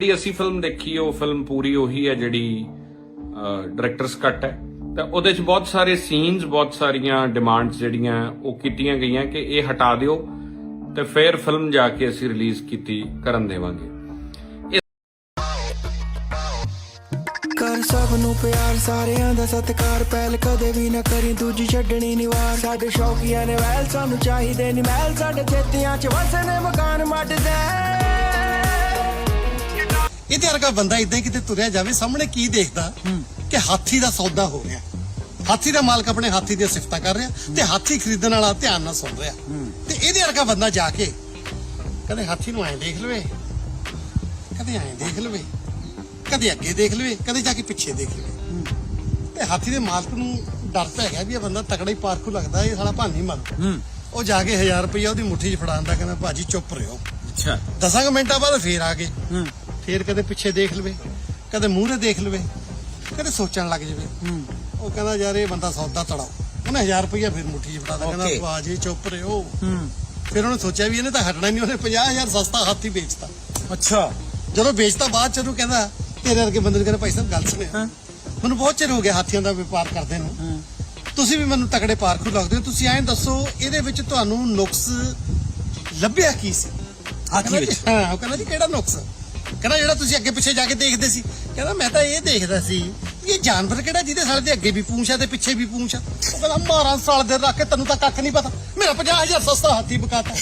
ਜਿਹੜੀ ਅਸੀਂ ਫਿਲਮ ਦੇਖੀ, ਉਹ ਫਿਲਮ ਪੂਰੀ ਉਹੀ ਹੈ ਜਿਹੜੀ ਡਾਇਰੈਕਟਰਸ ਕੱਟ ਹੈ। ਤਾਂ ਉਹਦੇ ਚ ਬਹੁਤ ਸਾਰੇ ਸੀਨਸ ਬਹੁਤ ਸਾਰੀਆਂ ਡਿਮਾਂਡਸ ਜਿਹੜੀਆਂ ਉਹ ਕੀਤੀਆਂ ਗਈਆਂ ਕਿ ਇਹ ਹਟਾ ਦਿਓ ਤੇ ਫਿਰ ਫਿਲਮ ਜਾ ਕੇ ਅਸੀਂ ਰਿਲੀਜ਼ ਕੀਤੀ, ਕਰਨ ਦੇਵਾਂਗੇ। ਕਰ ਸਭ ਨੂੰ ਪਿਆਰ, ਸਾਰਿਆਂ ਦਾ ਸਤਿਕਾਰ, ਪਹਿਲ ਕਦੇ ਵੀ ਨਾ ਕਰੀ, ਦੂਜੀ ਛੱਡਣੀ ਨਿਵਾਰ ਸਾਡੇ ਸ਼ੌਕੀਆਂ ਨੇ ਵੈਲ ਸਾਨੂੰ ਚਾਹੀਦੇ ਨਹੀਂ ਮਹਿਲ, ਸਾਡੇ ਚੇਤਿਆਂ ਚ ਵਸਣੇ, ਮਕਾਨ ਮੱਡਦੇ ਇਹਦੇ ਵਰਗਾ ਬੰਦਾ ਇਦਾਂ ਕਿਤੇ ਤੁਰਿਆ ਜਾਵੇ ਸਾਹਮਣੇ ਕੀ ਦੇਖਦਾ? ਕਿ ਹਾਥੀ ਦਾ ਸੌਦਾ ਹੋ ਰਿਹਾ। ਹਾਥੀ ਦਾ ਮਾਲਕ ਆਪਣੇ ਹਾਥੀ ਦੀਆਂ ਸਿਫਤਾਂ ਕਰ ਰਿਹਾ ਤੇ ਹਾਥੀ ਖਰੀਦਣ ਵਾਲਾ ਧਿਆਨ ਨਾਲ ਸੁਣ ਰਿਹਾ। ਤੇ ਇਹਦੇ ਵਰਗਾ ਬੰਦਾ ਜਾ ਕੇ ਕਦੇ ਹਾਥੀ ਨੂੰ ਐਂ ਦੇਖ ਲਵੇ ਕਦੇ ਐਂ ਦੇਖ ਲਵੇ ਕਦੇ ਅੱਗੇ ਦੇਖ ਲਵੇ ਕਦੇ ਜਾ ਕੇ ਪਿੱਛੇ ਦੇਖ ਲਵੇ। ਤੇ ਹਾਥੀ ਦੇ ਮਾਲਕ ਨੂੰ ਡਰ ਤਾਂ ਹੈਗਾ ਵੀ ਇਹ ਬੰਦਾ ਤਕੜਾ ਹੀ ਪਾਰਖੂ ਲੱਗਦਾ ਇਹ ਸਾਲਾ ਭਾਨੀ ਮਰ ਉਹ ਜਾ ਕੇ 1000 ਰੁਪਇਆ ਉਹਦੀ ਮੁੱਠੀ 'ਚ ਫੜਾਉਂਦਾ ਕਹਿੰਦਾ ਭਾਜੀ ਚੁੱਪ ਰਿਓ ਅੱਛਾ। ਦਸਾਂ ਕੁ ਮਿੰਟਾਂ ਬਾਅਦ ਫੇਰ ਆ ਗਏ। ਫੇਰ ਕਦੇ ਪਿੱਛੇ ਦੇਖ ਲਵੇ ਕਦੇ ਮੂਹਰੇ ਦੇਖ ਲਵੇ ਕਦੇ ਸੋਚਣ ਲੱਗ ਜਾਵੇ। ਉਹ ਕਹਿੰਦਾ ਯਾਰ ਇਹ ਬੰਦਾ ਸੌਦਾ ਤੜਾਓ। ਉਹਨੇ 1000 ਰੁਪਇਆ ਫਿਰ ਮੁੱਠੀ 'ਚ ਫੜਾਦਾ ਕਹਿੰਦਾ Okay. ਬਾਜੀ ਚੁੱਪ ਰਿਓ। ਫਿਰ ਉਹਨੇ ਸੋਚਿਆ ਵੀ ਇਹਨੇ ਤਾਂ ਹਟਣਾ ਨਹੀਂ ਉਹਨੇ 50000 ਸਸਤਾ ਹਾਥੀ ਵੇਚਤਾ। ਅੱਛਾ। ਜਦੋਂ ਵੇਚਤਾ ਬਾਅਦ ਚ ਉਹਨੂੰ ਕਹਿੰਦਾ ਤੇਰੇ ਵਰਗੇ ਬੰਦੇ ਨੂੰ ਕਹਿੰਦਾ ਭਾਈ ਸਾਹਿਬ ਗੱਲ ਸੁਣਿਆ ਮੈਨੂੰ ਬਹੁਤ ਚਿਰ ਹੋ ਗਿਆ ਹਾਥੀਆਂ ਦਾ ਵਪਾਰ ਕਰਦੇ ਨੂੰ। ਤੁਸੀਂ ਵੀ ਮੈਨੂੰ ਤਕੜੇ ਪਾਰਖੂ ਲੱਗਦੇ ਹੋ। ਤੁਸੀਂ ਐਂ ਦੱਸੋ ਇਹਦੇ ਵਿੱਚ ਤੁਹਾਨੂੰ ਨੁਕਸ ਲੱਭਿਆ ਕੀ ਸੀ? ਹਾਥੀ ਵਿੱਚ ਜੀ, ਹਾਂ ਉਹ ਕਹਿੰਦਾ ਜੀ ਕਿਹੜਾ ਨੁਕਸ? ਕਹਿੰਦਾ ਜਿਹੜਾ ਤੁਸੀਂ ਅੱਗੇ ਪਿੱਛੇ ਜਾ ਕੇ ਦੇਖਦੇ ਸੀ। ਕਹਿੰਦਾ ਮੈਂ ਤਾਂ ਇਹ ਦੇਖਦਾ ਸੀ ਵੀ ਇਹ ਜਾਨਵਰ ਕਿਹੜਾ ਜਿਹਦੇ ਸਾਲੇ ਦੇ ਅੱਗੇ ਵੀ ਪੂੰਛ ਆ ਤੇ ਪਿੱਛੇ ਵੀ ਪੂੰਛ ਆ। ਉਹ ਕਹਿੰਦਾ ਮਾਰਾਂ ਸਾਲ ਦੇ ਰੱਖ ਕੇ ਤੈਨੂੰ ਤਾਂ ਕੱਖ ਨਹੀਂ ਪਤਾ। ਮੇਰਾ 50000 ਸਸਤਾ ਹਾਥੀ ਬਕਾਤਾ।